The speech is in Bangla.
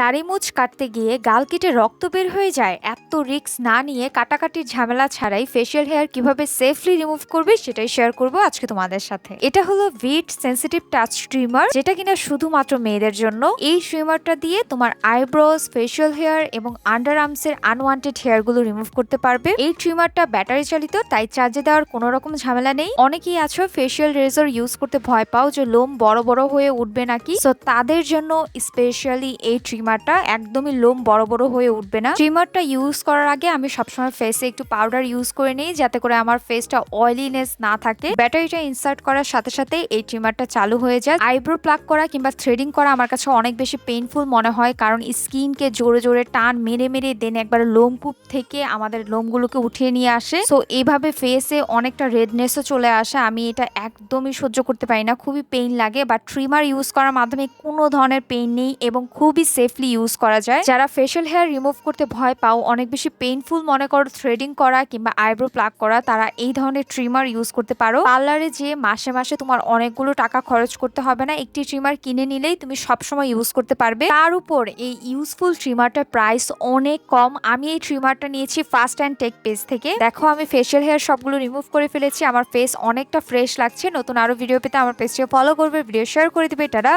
দাড়ি কাটতে গিয়ে গাল কেটে রক্ত বের হয়ে যায়। এত রিস্ক না নিয়ে কাটাকাটির ঝামেলা ছাড়াই ফেশিয়াল হেয়ার কীভাবে সেফলি রিমুভ করবে সেটাই শেয়ার করব আজকে তোমাদের সাথে। এটা হলো ভিট সেন্সিটিভ টাচ স্ট্রিমার যেটা কিনা শুধুমাত্র মেয়েদের জন্য। এই স্ট্রিমারটা দিয়ে তোমার আইব্রোজ ফেশিয়াল হেয়ার এবং আন্ডার আর্মস এর আনওয়ান্টেড হেয়ারগুলো রিমুভ করতে পারবে। এই ট্রিমারটা ব্যাটারি চালিত, তাই চার্জে দেওয়ার কোনো রকম ঝামেলা নেই। অনেকেই আছো ফেশিয়াল রেজার ইউজ করতে ভয় পাও যে লোম বড় বড় হয়ে উঠবে নাকি। সো তাদের জন্য স্পেশালি এই ট্রিমারটা একদমই লোম বড় বড় হয়ে উঠবে না। ট্রিমারটা ইউজ করার আগে আমি সবসময় ফেসে একটু পাউডার ইউজ করে নিই, যাতে করে আমার ফেসটা অয়েলিনেস না থাকে। ব্যাটারিটা ইনসার্ট করার সাথে সাথে এই ট্রিমারটা চালু হয়ে যায়। আইব্রো প্লাক করা কিংবা থ্রেডিং করা আমার কাছে অনেক বেশি পেইনফুল মনে হয়, কারণ স্কিনকে জোরে জোরে টান, মেরে মেরে দেন একবার লোমকূপ থেকে আমাদের লোমগুলোকে উঠিয়ে নিয়ে আসে। সো এইভাবে ফেসে অনেকটা রেডনেসও চলে আসে। আমি এটা একদমই সহ্য করতে পারি না। খুবই পেইন লাগে বা ট্রিমার ইউজ করার মাধ্যমে কোনো ধরনের পেইন নেই এবং খুবই সেফলি ইউজ করা যায়। যারা ফেশিয়াল হেয়ার রিমুভ করতে ভয় পাও, অনেক বেশি পেইনফুল মনে করো থ্রেডিং করা কিংবা আইব্রো প্লাক করা, তারা এই ধরনের ট্রিমার ইউজ করতে পারো। পার্লারে যে মাসে মাসে তোমার অনেকগুলো টাকা খরচ করতে হবে না, একটি ট্রিমার কিনে নিলেই তুমি সবসময় ইউজ করতে পারবে। তার উপর এই ইউজফুল ট্রিমারটার প্রাইস অনেক কম। আমি এই ট্রিমারটা নিয়েছি ফার্স্ট অ্যান্ড টেক পেজ থেকে। দেখো, আমি ফেশিয়াল হেয়ার সবগুলো রিমুভ করে ফেলেছি। আমার ফেস অনেকটা ফ্রেশ লাগছে। নতুন আরও ভিডিও পেতে আমার পেজটিকে ফলো করবে। ভিডিও শেয়ার করে দিবে। টাটা!